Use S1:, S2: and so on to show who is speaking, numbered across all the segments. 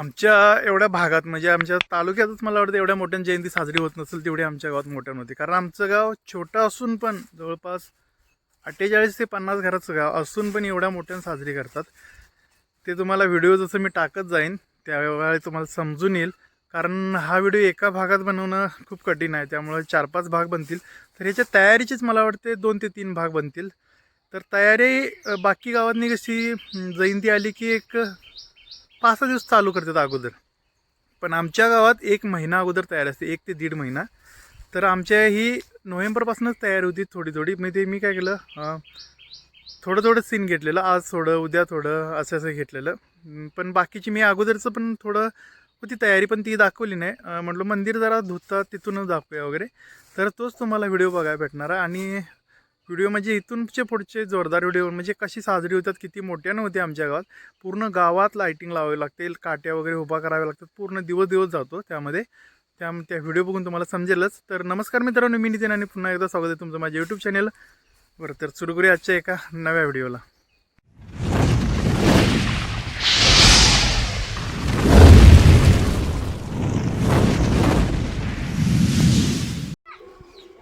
S1: आमच्या एवढ्या भागात म्हणजे आमच्या तालुक्यातच मला वाटतं एवढ्या मोठ्या जयंती साजरी होत नसेल तेवढी आमच्या गावात मोठ्या नव्हती. कारण आमचं गाव छोटं असून पण जवळपास अठ्ठेचाळीस ते पन्नास घराचं गाव असून पण एवढ्या मोठ्यानं साजरी करतात. ते तुम्हाला व्हिडिओ जसं मी टाकत जाईन त्यावेळी तुम्हाला समजून येईल. कारण हा व्हिडिओ एका भागात बनवणं खूप कठीण आहे. त्यामुळे चार पाच भाग बनतील. तर ह्याच्या तयारीचीच मला वाटते दोन ते तीन भाग बनतील. तर तयारी बाकी गावातनी कशी जयंती आली की एक पाच सहा दिवस चालू करतात अगोदर. पण आमच्या गावात एक महिना अगोदर तयार असते एक ते दीड महिना. तर आमच्या ही नोव्हेंबरपासूनच तयार होती थोडी थोडी मग ते मी काय केलं थोडं थोडं सीन घेतलेलं आज थोडं उद्या थोडं असं असं घेतलेलं पण बाकीची मी अगोदरचं पण थोडं होती तयारी पण ती दाखवली नाही. म्हटलं मंदिर जरा धुतात तिथूनच दाखवूया वगैरे. तर तोच तुम्हाला व्हिडिओ बघायला भेटणार आणि व्हिडिओ म्हणजे इथूनचे पुढचे जोरदार व्हिडिओ म्हणजे कशी साजरी होतात किती मोठ्यानं होते आमच्या गावात. पूर्ण गावात लायटिंग लावावी लागते काट्या वगैरे उभा कराव्या लागतात पूर्ण दिवस दिवस जातो त्यामध्ये. त्या त्या व्हिडिओ बघून तुम्हाला समजेलच. तर नमस्कार मित्रांनो मी नितीन आणि पुन्हा एकदा स्वागत आहे तुमचं माझ्या यूट्यूब चॅनल बरं तर सुरू करूया आजच्या एका नव्या व्हिडिओला.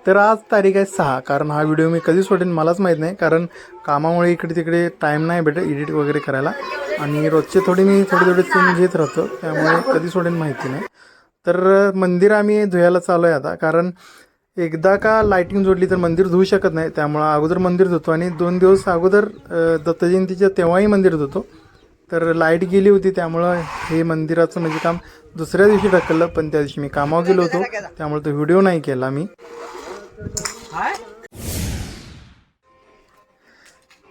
S1: तर आज तारीख आहे सहा. कारण हा व्हिडिओ मी कधी सोडेन मलाच माहीत नाही. कारण कामामुळे इकडे तिकडे टाईम नाही भेटत एडिट वगैरे करायला. आणि रोजचे थोडी मी थोडे थोडे चून घेत राहतो. त्यामुळे कधी सोडेन माहिती नाही. तर मंदिर आम्ही धुयाला चालू आहे आता. कारण एकदा का लाईटिंग जोडली तर मंदिर धुवू शकत नाही. त्यामुळं अगोदर मंदिर धुतो. आणि दोन दिवस अगोदर दत्तजयंतीच्या तेव्हाही मंदिर धुतो. तर लाइट गेली होती. त्यामुळं हे मंदिराचं म्हणजे काम दुसऱ्या दिवशी ढकललं. पण त्या दिवशी मी कामावर गेलो होतो. त्यामुळे तो व्हिडिओ नाही केला मी.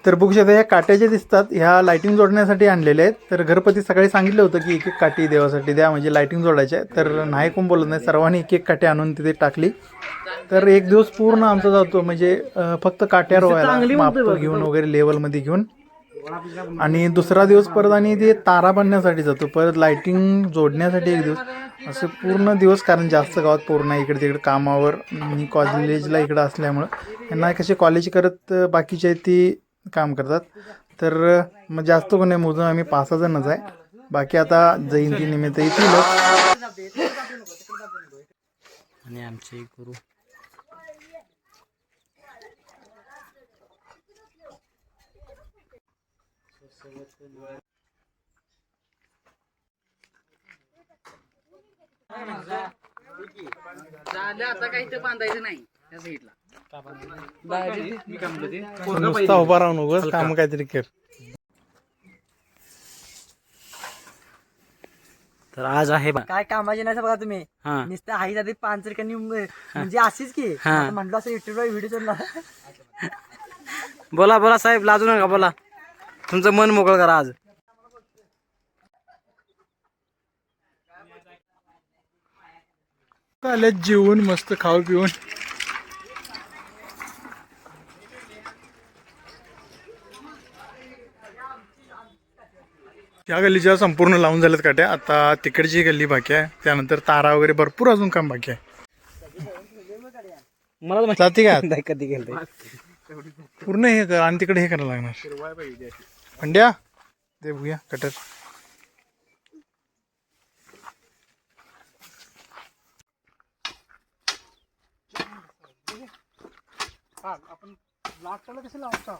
S1: तर बघू शकता ह्या काट्या ज्या दिसतात ह्या लाईटिंग जोडण्यासाठी आणलेल्या आहेत. तर घरपती सकाळी सांगितलं होतं की एक एक काठी देवासाठी द्या म्हणजे लाईटिंग जोडायच्या. तर नाही कोण बोलत नाही सर्वांनी एक एक काठी आणून तिथे टाकली. तर एक दिवस पूर्ण आमचा जातो म्हणजे फक्त काट्या रोवायला माप घेऊन वगैरे लेवलमध्ये घेऊन. आणि दुसरा दिवस परत आणि ते तारा बांधण्यासाठी जातो. परत लाईटिंग जोडण्यासाठी एक दिवस. असं पूर्ण दिवस कारण जास्त गावात पूर्ण इकडे तिकडे कामावर मी कॉलेजला इकडं असल्यामुळं. यांना कसे कॉलेज करत बाकीचे ती काम करतात. तर मग जास्त कोणी आहे मोजून आम्ही पाच सहा जणच आहे. बाकी आता जयंती निमित्त येतील
S2: आणि आमचे गुरु.
S3: झालं आता काही ते बांधायचं नाही त्या साईडला.
S1: नुसता उभा राहून उगाच काम काहीतरी कर.
S2: तर आज आहे बा
S4: काय कामाची नाही बघा तुम्ही.
S2: हा.
S4: नुसतं आई जाते पांचरकनी म्हणजे अशीच की.
S2: हा.
S4: आता म्हटलं असं युट्यूबला व्हिडिओ चालला
S2: बोला बोला साहेब लाजू नका बोला. तुमचं मन मोकळं करा आज.
S1: आले जेवून मस्त खाऊ पिऊन. या गल्लीच्या संपूर्ण लावून झाल्यात काट्या आता तिकडची गल्ली बाकी आहे. त्यानंतर तारा वगैरे भरपूर अजून काम बाकी आहे.
S2: मला
S1: जाते का?
S2: नाही कधी गेलं
S1: पूर्ण हे कर आणि तिकडे हे करायला लागणार. पंड्या दे बघूया कटर. आपण लाकडाला कसं लावता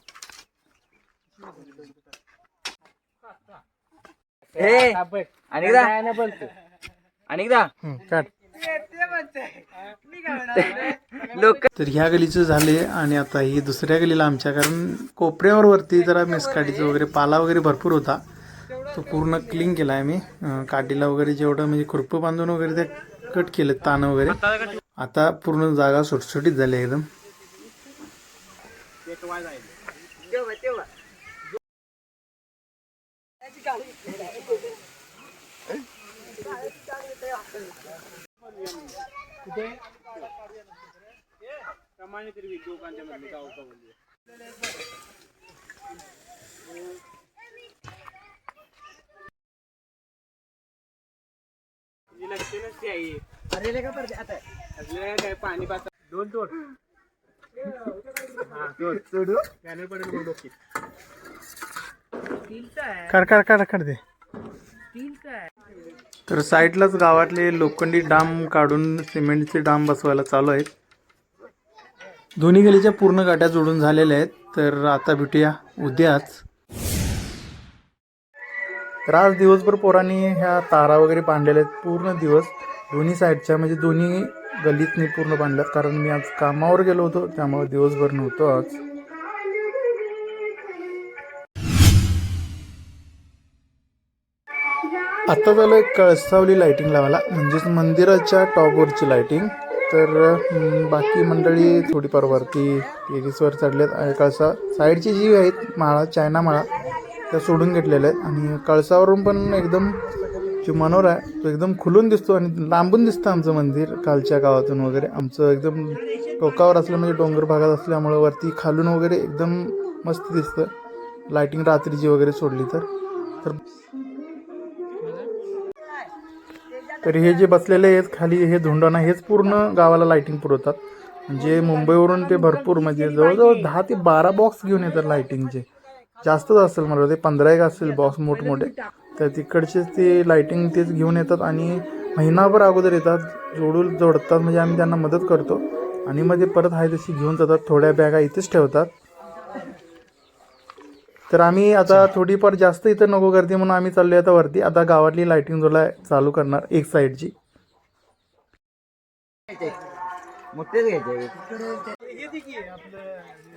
S2: अनेकदा अनेकदा
S1: काट
S2: लोक
S1: तर ह्या गलीचं झाले आणि आता ही दुसऱ्या गलीला आमच्या कारण कोपऱ्यावर वरती जरा मिसकाठीचं वगैरे पाला वगैरे भरपूर होता. तो पूर्ण क्लीन केला आहे मी. काठीला वगैरे जेवढं म्हणजे खुरपं बांधून वगैरे ते कट केलं ताण वगैरे. आता पूर्ण जागा सुटसुटीत झाली एकदम.
S3: वाय जायचे
S4: तेव्हा. तेव्हा कुठे
S3: प्रमाणे तरी लोकांच्या मध्ये गाव का म्हणजे लक्षणच ते आहे
S4: अरे का परत आता
S3: काय पाणी पाच दोन दोन
S1: काढ काढ काढ काढ दे. तर साईडलाच गावातले लोखंडी डाम काढून सिमेंटचे डाम बसवायला चालू आहेत. दोन्ही गलीच्या पूर्ण गाड्या जोडून झालेल्या आहेत. तर आता भेटूया उद्याच. तर आज दिवसभर पोरांनी ह्या तारा वगैरे बांधलेल्या आहेत. पूर्ण दिवस दोन्ही साईडच्या म्हणजे दोन्ही गल्लीतनी पूर्ण बांधल्यात. कारण मी आज कामावर गेलो होतो त्यामुळे दिवसभर नव्हतो आज आता झालं एक कळसावली लाईटिंग लावायला. म्हणजेच मंदिराच्या टॉपवरची लाईटिंग तर बाकी मंडळी थोडीफार वरती टेरिसवर चढलेत. आणि कळसा साईडची जी आहेत माळा चायना माळा त्या सोडून घेतलेल्या आहेत. आणि कळसावरून पण एकदम जो मनोरा आहे तो एकदम खुलून दिसतो आणि लांबून दिसतं आमचं मंदिर कालच्या गावातून वगैरे. आमचं एकदम टोकावर असलं म्हणजे डोंगर भागात असल्यामुळं वरती खालून वगैरे एकदम मस्त दिसतं. लाईटिंग रात्रीची वगैरे सोडली तर. तर हे जे बसलेले आहेत खाली हे धोंडाना हेच पूर्ण गावाला लाईटिंग पुरवतात. म्हणजे मुंबईवरून ते भरपूर म्हणजे जवळजवळ दहा ते बारा बॉक्स घेऊन येतात लाईटिंगचे जास्तच असेल मला ते पंधरा एक असेल बॉक्स मोठमोठे. तर तिकडचे ते लाईटिंग तेच घेऊन येतात आणि महिनाभर अगोदर येतात जोडून जोडतात म्हणजे आम्ही त्यांना मदत करतो. आणि मग ते परत आहे तशी घेऊन जातात थोड्या बॅगा इथेच ठेवतात. तर आम्ही आता थोडीफार जास्त इथं नको गर्दी म्हणून आम्ही चाललो आता वरती. आता गावातली लाईटिंग जोला चालू करणार एक साईडची
S4: मोठेच घ्यायचे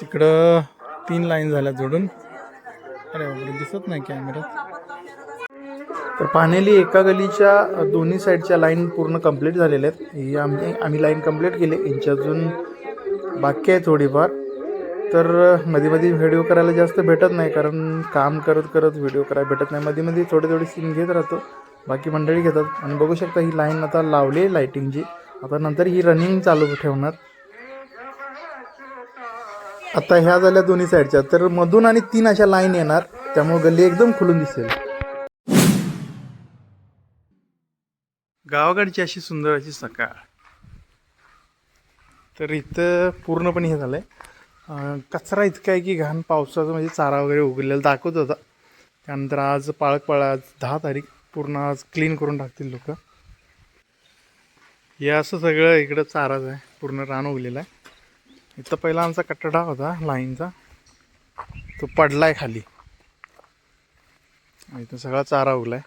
S1: तिकडं तीन लाईन झाल्या जोडून. अरे बाबा दिसत नाही कॅमेऱ्यात तर पाणेली एका गलीच्या दोन्ही साईडच्या लाईन पूर्ण कंप्लीट झालेल्या आहेत. ही आम्ही आम्ही लाईन कंप्लीट केली. यांची अजून बाकी आहे थोडीफार. तर मध्ये मध्ये व्हिडिओ करायला जास्त भेटत नाही कारण काम करत करत व्हिडिओ करायला भेटत नाही. मध्ये मध्ये थोडे थोडे सीन घेत राहतो. बाकी मंडळी घेतात. आणि बघू शकता ही लाईन आता लावली आहे लाईटिंगची आता नंतर ही रनिंग चालू ठेवणार. आता ह्या झाल्या दोन्ही साईडच्या. तर मधून आणि तीन अशा लाईन येणार त्यामुळे गल्ली एकदम खुलून दिसेल. गावाकडची अशी सुंदर अशी सकाळ. तर इथं पूर्णपणे हे झालं आहे कचरा इतका आहे की घाण पावसाचं म्हणजे चारा वगैरे उगलेला दाखवत होता. त्यानंतर आज पाळक पाळा आज दहा तारीख. पूर्ण आज क्लीन करून टाकतील लोक. हे असं सगळं इकडं चाराच आहे. पूर्ण रान उगलेला आहे. इथं पहिला आमचा कटडा होता लाईनचा. तो पडलाय खाली. इथं सगळा चारा उगलाय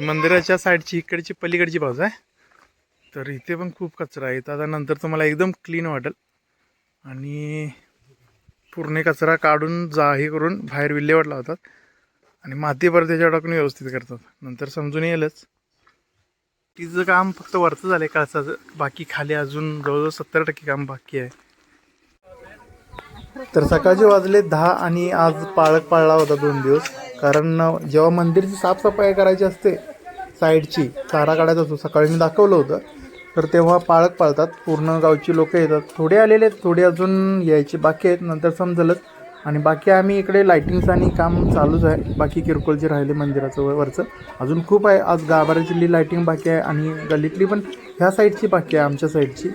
S1: मंदिराच्या साईडची इकडची पलीकडची बाजू आहे. तर इथे पण खूप कचरा आहे. आता नंतर तुम्हाला एकदम क्लीन वाटेल. आणि पूर्ण कचरा काढून जा हे करून बाहेर विल्हेवाट लावतात. आणि माती परत त्याच्यावर टाकून व्यवस्थित करतात. नंतर समजून येईलच. तिचं काम फक्त वरचं झालं आहे काळसाचं. बाकी खाली अजून जवळजवळ सत्तर टक्के काम बाकी आहे. तर सकाळचे वाजले दहा आणि आज पाळक पाळला होता दोन दिवस. कारण जेव्हा मंदिरची साफसफाई करायची असते साईडची चारा काढायचा असतो सकाळी मी दाखवलं होतं. तर तेव्हा पाळक पाळतात पूर्ण गावची लोक येतात. थोडे आलेले आहेत थोडे अजून यायचे बाकी आहेत. नंतर समजलंच. आणि बाकी आम्ही इकडे लायटिंग्स आणि काम चालूच आहे. बाकी किरकोळ जे राहिले मंदिराचं व- वरचं अजून खूप आहे. आज गाभाऱ्याची लायटिंग बाकी आहे आणि गल्लीतली पण ह्या साईडची बाकी आहे आमच्या साईडची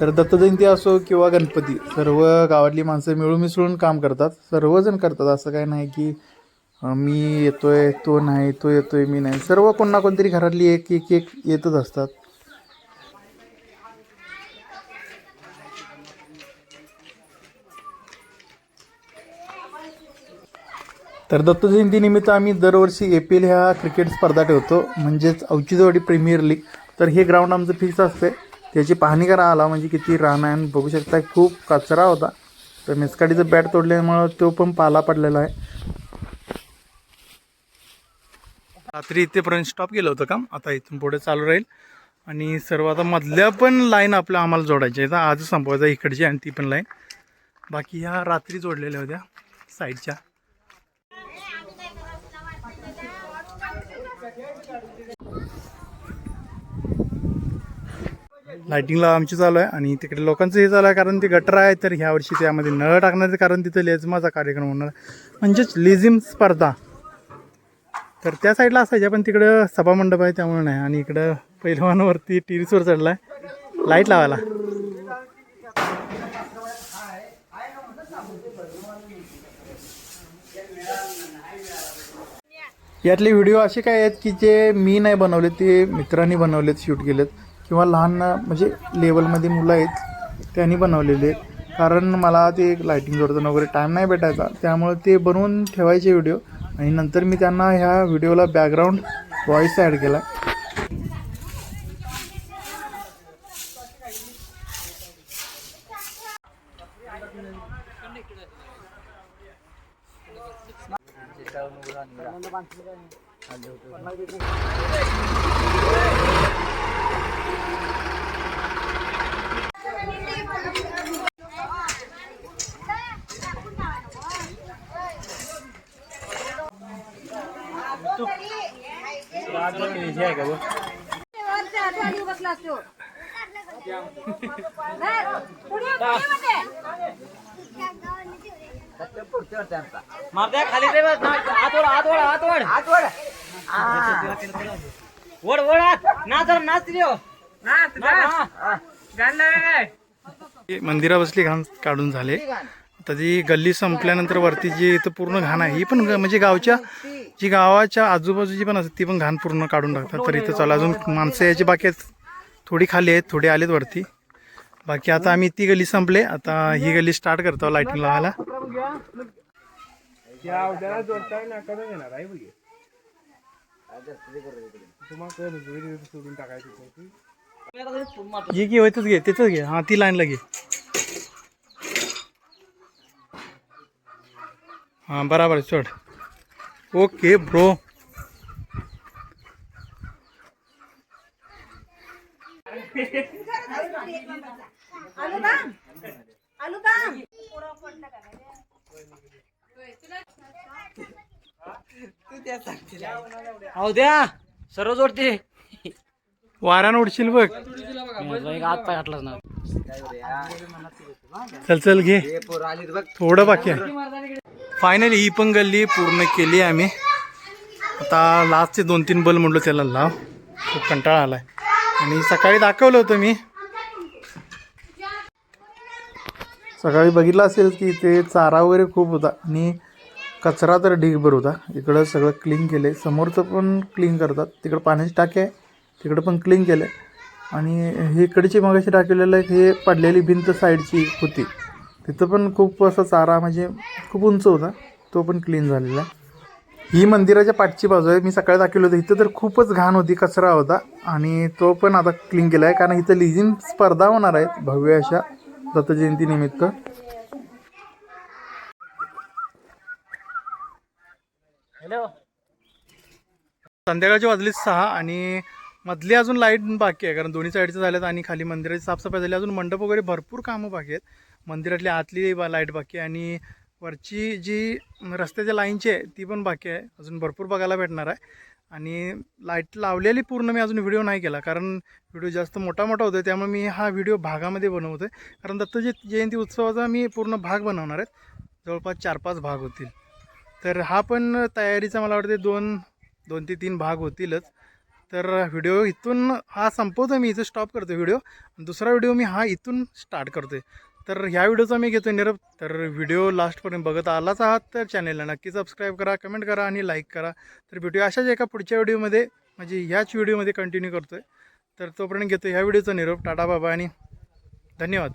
S1: तर दत्तजयंती असो किंवा गणपती सर्व गावातली माणसं मिळून मिसळून काम करतात. सर्वजण करतात. असं काय नाही की मी येतोय तो नाही तो येतोय मी नाही. सर्व कोण कोणतरी घरातली एक एक एक येतच असतात. तर दत्तजयंतीनिमित्त आम्ही दरवर्षी ए पी एल ह्या क्रिकेट स्पर्धा ठेवतो. म्हणजेच औचित्यवाडी प्रीमियर लीग तर हे ग्राउंड आमचं फिक्स असते त्याची पाहणी करा आला म्हणजे किती रान आहे बघू शकता खूप कचरा होता. तर मेसकाडीचं बॅट तोडल्यामुळं तो पण पाला पडलेला आहे. रात्री इथेपर्यंत स्टॉप केलं होतं काम. आता इथून पुढे चालू राहील. आणि सर्व आता मधल्या पण लाईन आपल्या आम्हाला जोडायच्या आहेत. आज संपवायचा इकडची आणि ती पण लाईन बाकी ह्या रात्री जोडलेल्या होत्या साईडच्या लाइटिंगला आमची चालू आहे आणि तिकडे लोकांचं हे चालू आहे कारण ते गटर आहे तर ह्या वर्षी त्यामध्ये नळ टाकण्याचं कारण तिथं लेझमाचा कार्यक्रम होणार. आहे. म्हणजेच लेझिम स्पर्धा. तर त्या साईडला असायच्या पण तिकडं सभामंडप आहे त्यामुळे नाही. आणि इकडं पहिलवानवरती टेरिसवर चढला आहे लाइट लावायला. यातले व्हिडिओ असे काय आहेत की जे मी नाही बनवले ते मित्रांनी बनवलेत शूट केलेत. किंवा लहान म्हणजे लेवलमध्ये मुलं आहेत त्यांनी बनवलेले आहेत. कारण मला ते लायटिंग जोडताना वगैरे टाईम नाही भेटायचा. त्यामुळे ते बनवून ठेवायचे व्हिडिओ आणि नंतर मी त्यांना ह्या व्हिडिओला बॅकग्राऊंड व्हॉईस ॲड केला
S5: वरच्या आठवणी बसला असतो धर, पुढे ये, पुढे मध्ये.
S2: मारत्या खाली ते ओढ ओढ नाच नाच हो. नाच, हा.
S1: हे. मंदिरा बसली घाण काढून झाले. आता ती गल्ली संपल्यानंतर वरती जी इथं पूर्ण घाण आहे ही पण म्हणजे गावच्या जी गावाच्या आजूबाजूची पण असते ती पण घाण पूर्ण काढून टाकतात. तर इथं चला अजून माणसं याची बाकी आहेत. थोडी खाली आहेत थोडी आलेत वरती. बाकी आता आम्ही ती गल्ली संपले. आता ही गल्ली स्टार्ट करतो लाईटिंग लावायला. घे होतच घे त्याच घे. हा ती लाईनला घे. हा बराबर चढ ओके ब्रो.
S2: अहो द्या सर्व जोडते
S1: वाऱ्यानं उडशील बघ.
S2: हात पाय घातलाच ना
S1: चल चल घे.
S4: हे
S1: थोडं बाकी आहे. फायनली ही पण गल्ली पूर्ण केली आहे आम्ही. आता लास्टचे दोन तीन बल म्हटलं त्याला लाव. खूप कंटाळा आला आहे आणि सकाळी दाखवलं होतं मी. सकाळी बघितलं असेल की ते चारा वगैरे खूप होता. आणि कचरा तर ढीगभर होता. इकडं सगळं क्लीन केलं आहे समोरचं पण क्लीन करतात. तिकडं पाण्याची टाकी आहे. तिकडं पण क्लीन केलं आहे आणि हे इकडची मगाशी टाकलेलं आहे हे पडलेली भिंत साईडची होती. तिथं पण खूप असा चारा म्हणजे खूप उंच होता. तो पण क्लीन झालेला. आहे ही मंदिराच्या पाठची बाजू आहे. मी सकाळी दाखवलं होतं. इथं तर खूपच घाण होती कचरा होता. आणि तो पण आता क्लीन केला आहे कारण इथं लिझिंग स्पर्धा होणार आहेत भव्य अशा दत्त जयंतीनिमित्त
S2: हॅलो
S1: संध्याकाळचे वाजले सहा आणि मधली अजून लाइट बाकी आहे. कारण दोन्ही साईडचं झाल्यात आणि खाली मंदिराची साफसफाई झाली. अजून मंडप वगैरे भरपूर कामं बाकी आहेत. मंदिरातली आतली बा- लाइट बाकी आहे आणि वरची जी रस्त्याच्या लाईनची आहे ती पण बाकी आहे. अजून भरपूर बघायला भेटणार आहे. आणि लाइट लावलेली पूर्ण मी अजून व्हिडिओ नाही केला कारण व्हिडिओ जास्त मोठा मोठा होतो त्यामुळे मी हा व्हिडिओ भागामध्ये बनवतो आहे कारण दत्त जयंती उत्सवाचा मी पूर्ण भाग बनवणार आहे. जवळपास चार पाच भाग होतील. तर हा पण तयारीचा मला वाटते दोन दोन ते तीन भाग होतीलच. तर व्हिडिओ इथून हा संपवतो मी इथं स्टॉप करतो व्हिडिओ. दुसरा व्हिडिओ मी हा इथून स्टार्ट करतो आहे तर ह्या व्हिडिओचा मी घेतो निरप. तर व्हिडिओ लास्टपर्यंत बघत आलाच आहात तर चॅनेलला नक्की सबस्क्राईब करा कमेंट करा आणि लाईक करा. तर भेटूया अशाच एका पुढच्या व्हिडिओमध्ये. म्हणजे ह्याच व्हिडिओमध्ये कंटिन्यू करतो आहे तर तोपर्यंत घेतो ह्या व्हिडिओचा निरोप. टाटा बाबा आणि धन्यवाद.